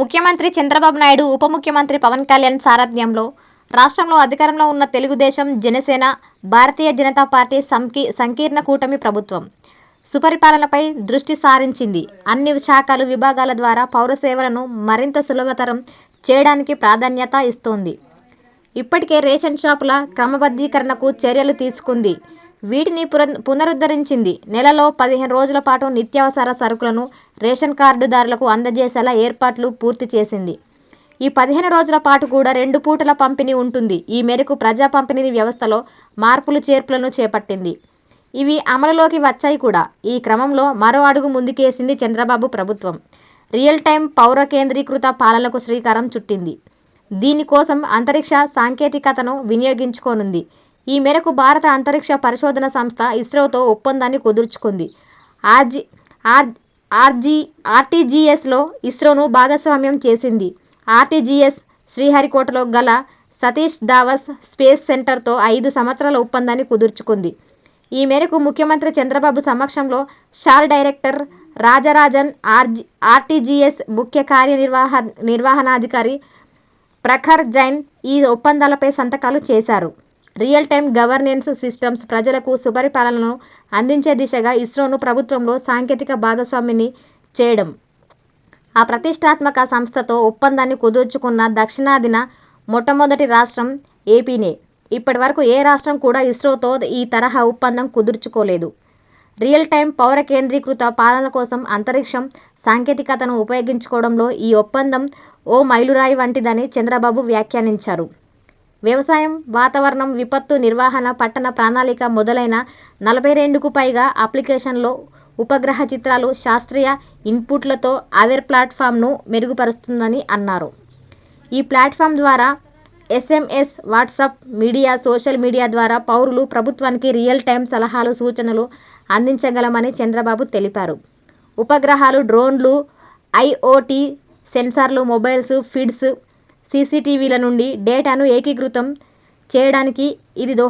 ముఖ్యమంత్రి చంద్రబాబు నాయుడు ఉప ముఖ్యమంత్రి పవన్ కళ్యాణ్ సారథ్యంలో రాష్ట్రంలో అధికారంలో ఉన్న తెలుగుదేశం జనసేన భారతీయ జనతా పార్టీ సంకీ సంకీర్ణ కూటమి ప్రభుత్వం సుపరిపాలనపై దృష్టి సారించింది. అన్ని శాఖలు విభాగాల ద్వారా పౌర సేవలను మరింత సులభతరం చేయడానికి ప్రాధాన్యత ఇస్తోంది. ఇప్పటికే రేషన్ షాపుల క్రమబద్ధీకరణకు చర్యలు తీసుకుంది. వీటిని పునరుద్ధరించింది. నెలలో పదిహేను రోజుల పాటు నిత్యావసర సరుకులను రేషన్ కార్డుదారులకు అందజేసేలా ఏర్పాట్లు పూర్తి చేసింది. ఈ పదిహేను రోజుల పాటు కూడా రెండు పూటల పంపిణీ ఉంటుంది. ఈ మేరకు ప్రజా పంపిణీ వ్యవస్థలో మార్పులు చేర్పులను చేపట్టింది. ఇవి అమలులోకి వచ్చాయి కూడా. ఈ క్రమంలో మరో అడుగు ముందుకేసింది చంద్రబాబు ప్రభుత్వం. రియల్ టైం పౌర కేంద్రీకృత పాలనకు శ్రీకారం చుట్టింది. దీనికోసం అంతరిక్ష సాంకేతికతను వినియోగించుకోనుంది. ఈ మేరకు భారత అంతరిక్ష పరిశోధన సంస్థ ఇస్రోతో ఒప్పందాన్ని కుదుర్చుకుంది. ఆర్జీ ఆర్ ఆర్జీ ఆర్టీజీఎస్లో ఇస్రోను భాగస్వామ్యం చేసింది. ఆర్టీజీఎస్ శ్రీహరికోటలో గల సతీష్ ధావస్ స్పేస్ సెంటర్తో ఐదు సంవత్సరాల ఒప్పందాన్ని కుదుర్చుకుంది. ఈ మేరకు ముఖ్యమంత్రి చంద్రబాబు సమక్షంలో SHAR director Rajarajan RG RTGS ముఖ్య కార్యనిర్వాహ నిర్వహణాధికారి ప్రఖర్ జైన్ ఈ ఒప్పందాలపై సంతకాలు చేశారు. రియల్ టైం గవర్నెన్స్ సిస్టమ్స్ ప్రజలకు సుపరిపాలనను అందించే దిశగా ఇస్రోను ప్రభుత్వంలో సాంకేతిక భాగస్వామిని చేయడం. ఆ ప్రతిష్టాత్మక సంస్థతో ఒప్పందాన్ని కుదుర్చుకున్న దక్షిణాదిన మొట్టమొదటి రాష్ట్రం ఏపీనే. ఇప్పటి వరకు ఏ రాష్ట్రం కూడా ఇస్రోతో ఈ తరహా ఒప్పందం కుదుర్చుకోలేదు. రియల్ టైం పౌర కేంద్రీకృత పాలన కోసం అంతరిక్షం సాంకేతికతను ఉపయోగించుకోవడంలో ఈ ఒప్పందం ఓ మైలురాయి వంటిదని చంద్రబాబు వ్యాఖ్యానించారు. వ్యవసాయం వాతావరణం విపత్తు నిర్వహణ పట్టణ ప్రణాళిక మొదలైన నలభై రెండుకు పైగా అప్లికేషన్లో ఉపగ్రహ చిత్రాలు శాస్త్రీయ ఇన్పుట్లతో అవేర్ ప్లాట్ఫామ్ను మెరుగుపరుస్తుందని అన్నారు. ఈ ప్లాట్ఫామ్ ద్వారా SMS WhatsApp media social media ద్వారా పౌరులు ప్రభుత్వానికి రియల్ టైం సలహాలు సూచనలు అందించగలమని చంద్రబాబు తెలిపారు. ఉపగ్రహాలు డ్రోన్లు ఐఓటీ సెన్సార్లు మొబైల్స్ ఫీడ్స్ సీసీటీవీల నుండి డేటాను ఏకీకృతం చేయడానికి ఇది దో